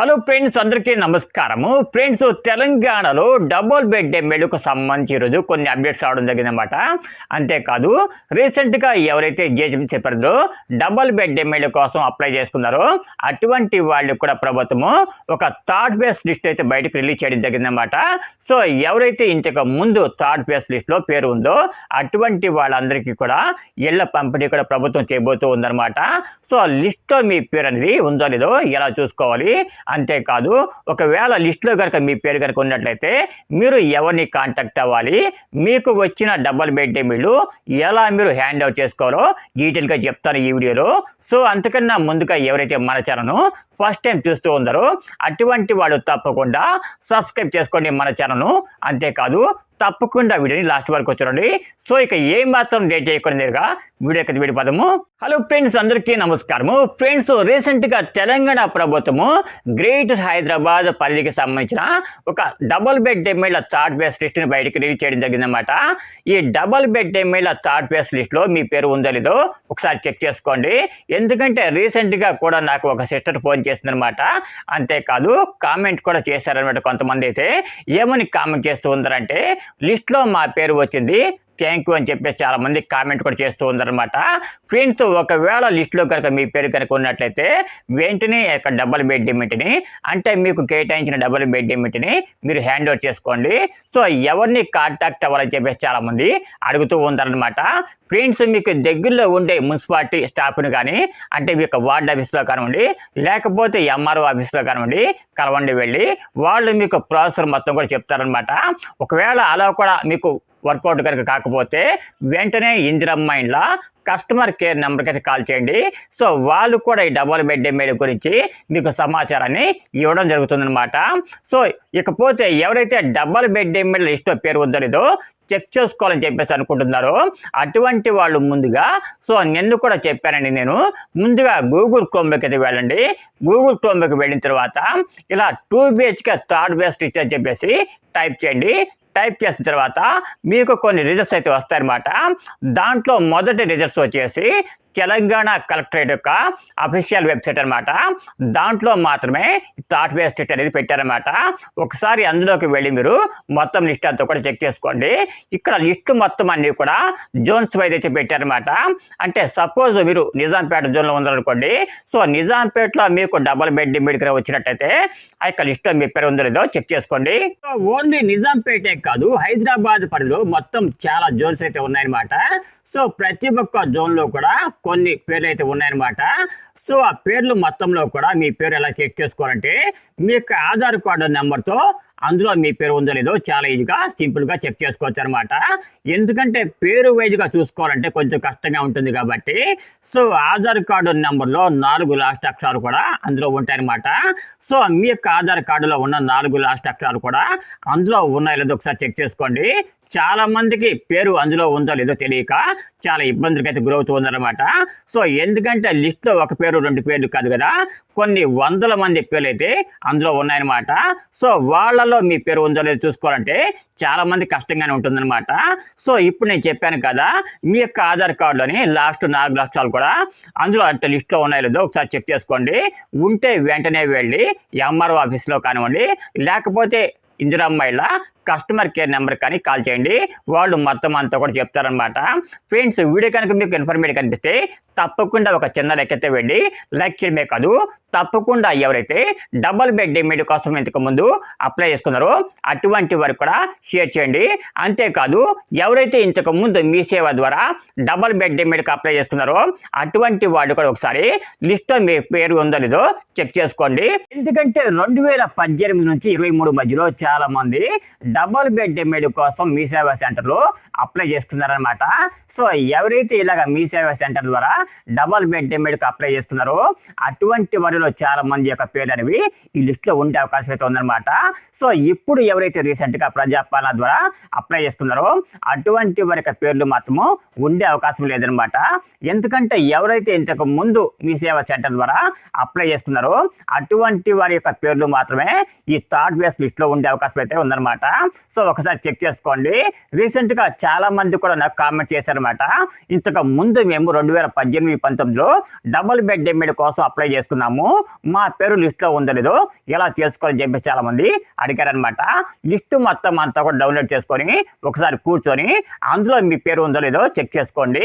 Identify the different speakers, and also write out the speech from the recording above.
Speaker 1: Hello friends అందరికీ నమస్కారము. Friends తెలంగాణలో డబుల్ బెడ్ ఎమ్మెల్యేకు సంబంధించి ఈరోజు కొన్ని అప్డేట్స్ రావడం జరిగిందన్నమాట. అంతేకాదు రీసెంట్గా ఎవరైతే జేజీ చెప్పారో డబుల్ బెడ్ ఎమ్మెల్యే కోసం అప్లై చేసుకున్నారో అటువంటి వాళ్ళు కూడా ప్రభుత్వము ఒక థర్డ్ బేస్ లిస్ట్ అయితే బయటకు రిలీజ్ చేయడం జరిగిందన్నమాట. సో ఎవరైతే ఇంతకు ముందు థర్డ్ బేస్ లిస్ట్లో పేరు ఉందో అటువంటి వాళ్ళందరికీ కూడా ఇళ్ళ పంపిణీ కూడా ప్రభుత్వం చేయబోతూ ఉందన్నమాట. సో లిస్ట్లో మీ పేరు అనేది ఉందో లేదో ఎలా చూసుకోవాలి అంతేకాదు ఒకవేళ లిస్ట్లో కనుక మీ పేరు కనుక ఉన్నట్లయితే మీరు ఎవరిని కాంటాక్ట్ అవ్వాలి మీకు వచ్చిన డబల్ బెడ్ మీరు ఎలా మీరు హ్యాండ్ అవుట్ చేసుకోవాలో డీటెయిల్గా చెప్తాను ఈ వీడియోలో. సో అంతకన్నా ముందుగా ఎవరైతే మన ఛానల్ను ఫస్ట్ టైం చూస్తూ ఉన్నారో అటువంటి వాళ్ళు తప్పకుండా సబ్స్క్రైబ్ చేసుకోండి మన ఛానల్ను అంతేకాదు తప్పకుండా వీడియోని లాస్ట్ వరకు చూడండి. సో ఇక ఏం మాత్రం డేట్ చేయకుండా నేరుగా వీడియో యొక్క వీడి పదము. హలో ఫ్రెండ్స్ అందరికీ నమస్కారము. ఫ్రెండ్స్ రీసెంట్గా తెలంగాణ ప్రభుత్వము గ్రేట్ హైదరాబాద్ పరిధికి సంబంధించిన ఒక double bed MLA third base లిస్ట్ని బయటికి రిలీజ్ చేయడం జరిగిందన్నమాట. ఈ double bed MLA third base లిస్ట్లో మీ పేరు ఉందో లేదో ఒకసారి చెక్ చేసుకోండి. ఎందుకంటే రీసెంట్గా కూడా నాకు ఒక సిస్టర్ ఫోన్ చేసిందనమాట అంతేకాదు కామెంట్ కూడా చేశారనమాట కొంతమంది అయితే. ఏమని కామెంట్ చేస్తూ ఉందారంటే లిస్ట్లో మా పేరు వచ్చింది. థ్యాంక్ యూ అని చెప్పేసి చాలామంది కామెంట్ కూడా చేస్తూ ఉందన్నమాట ఫ్రెండ్స్ ఒకవేళ లిస్ట్లో కనుక మీ పేరు కనుక ఉన్నట్లయితే వెంటనే యొక్క డబల్ బెడ్ లిమిట్ని అంటే మీకు కేటాయించిన డబల్ బెడ్ లిమిట్ని మీరు హ్యాండ్ ఓవర్ చేసుకోండి. సో ఎవరిని కాంటాక్ట్ అవ్వాలని చెప్పేసి చాలా మంది అడుగుతూ ఉంటారనమాట ఫ్రెండ్స్ మీకు దగ్గరలో ఉండే మున్సిపాలిటీ స్టాఫ్ని కానీ అంటే మీ యొక్క వార్డ్ ఆఫీస్లో కానివ్వండి లేకపోతే ఎంఆర్ఓ ఆఫీస్లో కానివ్వండి కలవండి వెళ్ళి. వాళ్ళు మీకు ప్రాసెసర్ మొత్తం కూడా చెప్తారనమాట ఒకవేళ అలా కూడా మీకు వర్కౌట్ కనుక కాకపోతే వెంటనే ఇందిరమ్మ ఇండ్ల కస్టమర్ కేర్ నెంబర్కి అయితే కాల్ చేయండి. సో వాళ్ళు కూడా ఈ డబుల్ బెడ్ ఎమ్మెల్యే గురించి మీకు సమాచారాన్ని ఇవ్వడం జరుగుతుందన్నమాట. సో ఇకపోతే ఎవరైతే డబుల్ బెడ్ ఎమ్మెల్యే లిస్ట్లో పేరు వద్దలేదో చెక్ చేసుకోవాలని చెప్పేసి అనుకుంటున్నారో అటువంటి వాళ్ళు ముందుగా సో నిన్ను కూడా చెప్పానండి నేను. ముందుగా గూగుల్ క్రోమ్లోకి అయితే వెళ్ళండి. గూగుల్ క్రోమ్లోకి వెళ్ళిన తర్వాత ఇలా two BHK third best list అని చెప్పేసి టైప్ చేయండి. టైప్ చేసిన తర్వాత మీకు కొన్ని రిజల్ట్స్ అయితే వస్తాయన్నమాట. దాంట్లో మొదటి రిజల్ట్స్ వచ్చేసి తెలంగాణ కలెక్టరేట్ యొక్క అఫీషియల్ వెబ్సైట్ అనమాట దాంట్లో మాత్రమే థాట్ వేస్టేట్ అనేది పెట్టారనమాట ఒకసారి అందులోకి వెళ్ళి మీరు మొత్తం లిస్ట్ అంతా కూడా చెక్ చేసుకోండి. ఇక్కడ లిస్ట్ మొత్తం అన్నీ కూడా జోన్స్ వైజ్ అయితే పెట్టారనమాట అంటే సపోజ్ మీరు నిజాంపేట జోన్లో ఉందనుకోండి సో నిజాంపేటలో మీకు డబల్ బెడ్ మెడికల్ వచ్చినట్టయితే ఆ యొక్క లిస్ట్లో మీ పేరు ఉందో లేదో చెక్ చేసుకోండి. ఓన్లీ నిజాంపేటే కాదు హైదరాబాద్ పరిధిలో మొత్తం చాలా జోన్స్ అయితే ఉన్నాయన్నమాట. సో ప్రతి ఒక్క జోన్లో కూడా కొన్ని పేర్లు అయితే ఉన్నాయన్నమాట. సో ఆ పేర్లు మొత్తంలో కూడా మీ పేరు ఎలా చెక్ చేసుకోవాలంటే మీ యొక్క ఆధార్ కార్డు నెంబర్తో అందులో మీ పేరు ఉందో లేదో చాలా ఈజీగా సింపుల్గా చెక్ చేసుకోవచ్చు అనమాట ఎందుకంటే పేరు వైజ్గా చూసుకోవాలంటే కొంచెం కష్టంగా ఉంటుంది కాబట్టి. సో ఆధార్ కార్డు నెంబర్లో నాలుగు లాస్ట్ అక్షరాలు కూడా అందులో ఉంటాయన్నమాట. సో మీ యొక్క ఆధార్ కార్డులో ఉన్న నాలుగు లాస్ట్ అక్షరాలు కూడా అందులో ఉన్నాయో లేదో ఒకసారి చెక్ చేసుకోండి. చాలా మందికి పేరు అందులో ఉందో లేదో తెలియక చాలా ఇబ్బందులకి అయితే గురవుతూ ఉందన్నమాట సో ఎందుకంటే లిస్ట్లో ఒక పేరు రెండు పేర్లు కాదు కదా. కొన్ని వందల మంది పేర్లు అయితే అందులో ఉన్నాయన్నమాట. సో వాళ్ళ వాళ్ళలో మీ పేరు ఉందో లేదో చూసుకోవాలంటే చాలా మంది కష్టంగానే ఉంటుందన్నమాట. సో ఇప్పుడు నేను చెప్పాను కదా మీ యొక్క ఆధార్ కార్డులోని లాస్ట్ నాలుగు లక్షలు కూడా అందులో అంటే లిస్ట్లో ఉన్నాయో లేదో ఒకసారి చెక్ చేసుకోండి. ఉంటే వెంటనే వెళ్ళి ఎంఆర్ఓ ఆఫీస్లో కానివ్వండి లేకపోతే ఇందిరమ్మాయిల కస్టమర్ కేర్ నెంబర్ కానీ కాల్ చేయండి. వాళ్ళు మొత్తం అంతా కూడా చెప్తారనమాట ఫ్రెండ్స్ వీడియో కనుక మీకు ఇన్ఫర్మేట్ కనిపిస్తే తప్పకుండా ఒక చిన్న లెక్కతే వెళ్ళి లైక్ చేయడమే కాదు తప్పకుండా ఎవరైతే డబుల్ బెడ్ డిమిడ్ కోసం ఇంతకు ముందు అప్లై చేసుకున్నారో అటువంటి వారు కూడా షేర్ చేయండి. అంతేకాదు ఎవరైతే ఇంతకు ముందు మీ సేవ ద్వారా డబల్ బెడ్ డిమిడ్కి అప్లై చేసుకున్నారో అటువంటి వాళ్ళు కూడా ఒకసారి లిస్ట్లో మీ పేరు ఉందో లేదో చెక్ చేసుకోండి. ఎందుకంటే రెండు వేల పద్దెనిమిది నుంచి ఇరవై మూడు మధ్యలో చాలా మంది డబుల్ బెడ్ ఎమ్మెడ్ కోసం మీ సేవా సెంటర్లో అప్లై చేసుకున్నారనమాట సో ఎవరైతే ఇలాగ మీ సేవా సెంటర్ ద్వారా డబుల్ బెడ్ ఎమ్మెడ్కి అప్లై చేస్తున్నారో అటువంటి వారిలో చాలా మంది యొక్క పేర్లు అనేవి ఈ లిస్ట్లో ఉండే అవకాశం అయితే ఉందన్నమాట. సో ఇప్పుడు ఎవరైతే రీసెంట్గా ప్రజాపాలన ద్వారా అప్లై చేసుకున్నారో అటువంటి వారి యొక్క పేర్లు మాత్రము ఉండే అవకాశం లేదనమాట ఎందుకంటే ఎవరైతే ఇంతకు ముందు మీ సేవా సెంటర్ ద్వారా అప్లై చేసుకున్నారో అటువంటి వారి యొక్క పేర్లు మాత్రమే ఈ థర్డ్ బేస్ లిస్ట్లో ఉండే అవకాశం అయితే ఉందన్నమాట. సో ఒకసారి చెక్ చేసుకోండి. రీసెంట్గా చాలా మంది కూడా నాకు కామెంట్ చేశారనమాట ఇంతకు ముందు మేము రెండు వేల పద్దెనిమిది పంతొమ్మిదిలో డబుల్ బెడ్ ఎమ్మెడ్ కోసం అప్లై చేసుకున్నాము. మా పేరు లిస్ట్లో ఉందో లేదో ఎలా చేసుకోవాలని చెప్పేసి చాలా మంది అడిగారనమాట లిస్ట్ మొత్తం అంతా కూడా డౌన్లోడ్ చేసుకొని ఒకసారి కూర్చొని అందులో మీ పేరు ఉందో లేదో చెక్ చేసుకోండి.